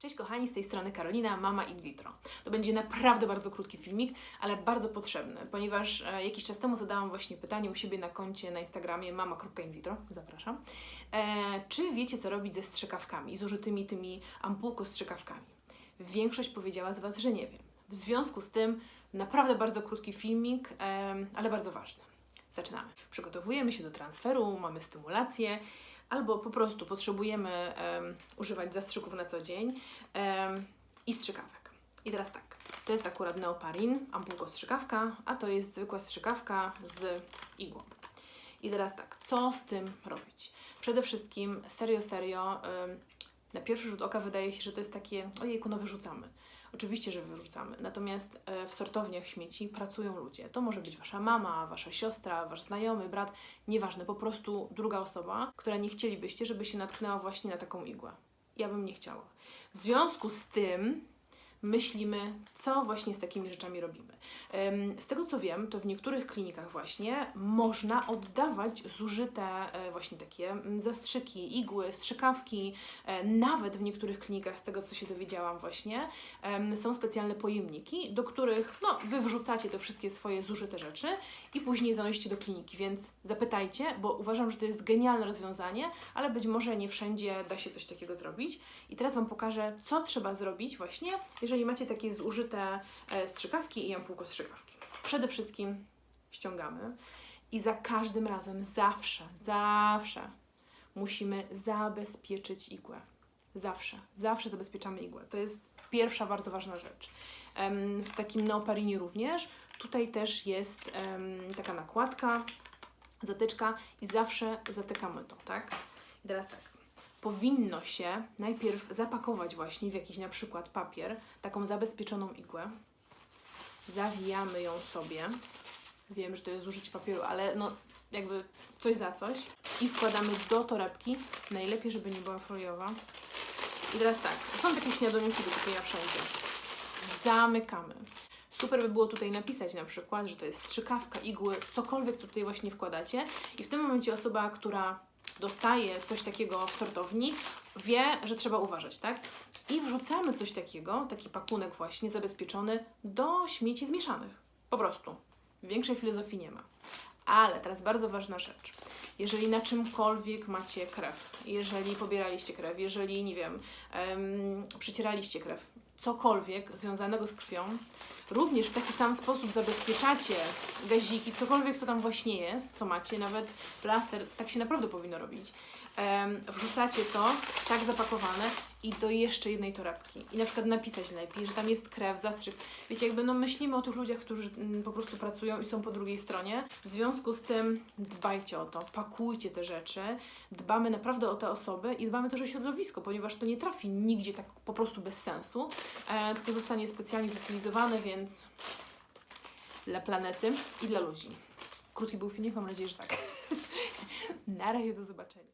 Cześć kochani, z tej strony Karolina, mama in vitro. To będzie naprawdę bardzo krótki filmik, ale bardzo potrzebny, ponieważ e, jakiś czas temu zadałam właśnie pytanie u siebie na koncie na Instagramie mama.invitro, zapraszam. E, czy wiecie, co robić ze strzykawkami, z użytymi tymi ampułko-strzykawkami? Większość powiedziała z Was, że nie wiem. W związku z tym naprawdę bardzo krótki filmik, em, ale bardzo ważny. Zaczynamy. Przygotowujemy się do transferu, mamy stymulację, albo po prostu potrzebujemy em, używać zastrzyków na co dzień em, i strzykawek. I teraz tak, to jest akurat neoparin, ampułko strzykawka, a to jest zwykła strzykawka z igłą. I teraz tak, co z tym robić? Przede wszystkim, serio, serio, em, na pierwszy rzut oka wydaje się, że to jest takie, ojejku, no wyrzucamy. Oczywiście, że wyrzucamy. Natomiast e, w sortowniach śmieci pracują ludzie. To może być wasza mama, wasza siostra, wasz znajomy, brat, nieważne, po prostu druga osoba, która nie chcielibyście, żeby się natknęła właśnie na taką igłę. Ja bym nie chciała. W związku z tym myślimy, co właśnie z takimi rzeczami robimy. Z tego co wiem, to w niektórych klinikach właśnie można oddawać zużyte e, właśnie takie zastrzyki, igły, strzykawki, e, nawet w niektórych klinikach, z tego co się dowiedziałam właśnie, są specjalne pojemniki, do których no, wy wrzucacie te wszystkie swoje zużyte rzeczy i później zanosicie do kliniki, więc zapytajcie, bo uważam, że to jest genialne rozwiązanie, ale być może nie wszędzie da się coś takiego zrobić. I teraz Wam pokażę, co trzeba zrobić właśnie, jeżeli macie takie zużyte e, strzykawki i ampułko strzykawki. Przede wszystkim ściągamy i za każdym razem, zawsze, zawsze musimy zabezpieczyć igłę. Zawsze, zawsze zabezpieczamy igłę. To jest pierwsza bardzo ważna rzecz. W takim neoparinie również. Tutaj też jest taka nakładka, zatyczka i zawsze zatykamy to, tak? I teraz tak. Powinno się najpierw zapakować właśnie w jakiś na przykład papier, taką zabezpieczoną igłę. Zawijamy ją sobie. Wiem, że to jest zużycie papieru, ale no jakby coś za coś. I wkładamy do torebki. Najlepiej, żeby nie była foliowa. I teraz tak, są takie śniadoniki do kupienia wszędzie. Zamykamy. Super by było tutaj napisać na przykład, że to jest strzykawka, igły, cokolwiek co tutaj właśnie wkładacie. I w tym momencie osoba, która dostaje coś takiego w sortowni, wie, że trzeba uważać, tak? I wrzucamy coś takiego, taki pakunek właśnie zabezpieczony do śmieci zmieszanych. Po prostu. Większej filozofii nie ma. Ale teraz bardzo ważna rzecz. Jeżeli na czymkolwiek macie krew, jeżeli pobieraliście krew, jeżeli, nie wiem, um, przycieraliście krew, cokolwiek związanego z krwią, również w taki sam sposób zabezpieczacie gaziki, cokolwiek to tam właśnie jest, co macie, nawet plaster, tak się naprawdę powinno robić. Em, wrzucacie to, tak zapakowane i do jeszcze jednej torebki. I na przykład napisać lepiej, że tam jest krew, zastrzyk. Wiecie, jakby no myślimy o tych ludziach, którzy mm, po prostu pracują i są po drugiej stronie. W związku z tym dbajcie o to, pakujcie te rzeczy, dbamy naprawdę o te osoby i dbamy też o środowisko, ponieważ to nie trafi nigdzie tak po prostu bez sensu, e, tylko zostanie specjalnie zutylizowane, więc dla planety i dla ludzi. Krótki był filmik, mam nadzieję, że tak. Na razie, do zobaczenia.